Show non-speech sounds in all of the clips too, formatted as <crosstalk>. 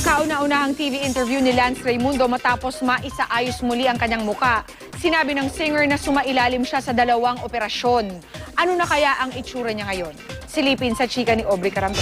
Kauna-unahang TV interview ni Lance Raimundo matapos maisaayos muli ang kanyang muka, sinabi ng singer na sumailalim siya sa dalawang operasyon. Ano na kaya ang itsura niya ngayon? Silipin sa chika ni Aubrey Carambel.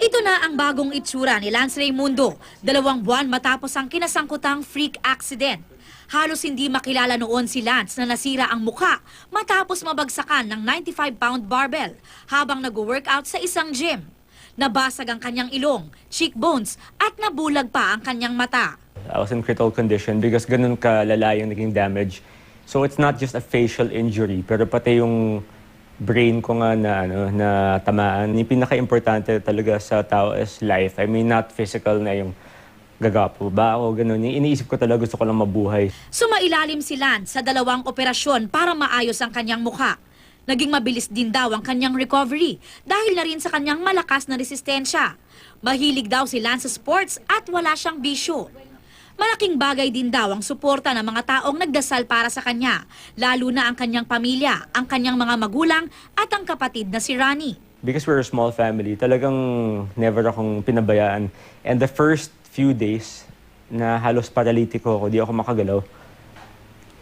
Ito na ang bagong itsura ni Lance Raimundo, dalawang buwan matapos ang kinasangkutang freak accident. Halos hindi makilala noon si Lance na nasira ang mukha matapos mabagsakan ng 95-pound barbell habang nag-workout sa isang gym. Nabasag ang kanyang ilong, cheekbones at nabulag pa ang kanyang mata. I was in critical condition because ganun kalala yung naging damage. So it's not just a facial injury, pero pati yung brain ko nga na, ano, na tamaan. Yung pinaka-importante talaga sa tao is life. I mean, not physical na yung gagapo ba ako, ganun. Yung iniisip ko talaga gusto ko lang mabuhay. Sumailalim si Lance sa dalawang operasyon para maayos ang kanyang mukha. Naging mabilis din daw ang kanyang recovery dahil na rin sa kanyang malakas na resistensya. Mahilig daw si Lance sa sports at wala siyang bisyo. Malaking bagay din daw ang suporta ng mga taong nagdasal para sa kanya, lalo na ang kanyang pamilya, ang kanyang mga magulang at ang kapatid na si Rani. Because we're a small family, talagang never akong pinabayaan. And the first few days na halos paralitiko ako, di ako makagalaw.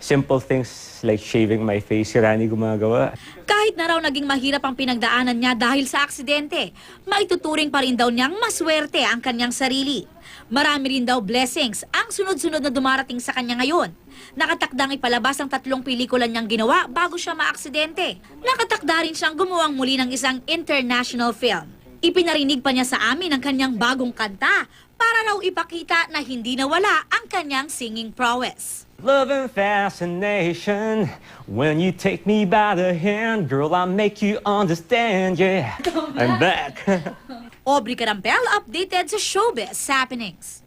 Simple things like shaving my face, si Rani gumagawa. Kahit na raw naging mahirap ang pinagdaanan niya dahil sa aksidente, maituturing pa rin daw niyang maswerte ang kanyang sarili. Marami rin daw blessings ang sunod-sunod na dumarating sa kanya ngayon. Nakatakdang ipalabas ang tatlong pelikula niyang ginawa bago siya maaksidente. Nakatakda rin siyang gumawang muli ng isang international film. Ipinarinig pa niya sa amin ang kanyang bagong kanta para raw ipakita na hindi nawala ang kanyang singing prowess. Love and fascination, when you take me by the hand, girl, I'll make you understand, yeah. I'm back. <laughs> Aubrey Carampel updated sa showbiz happenings.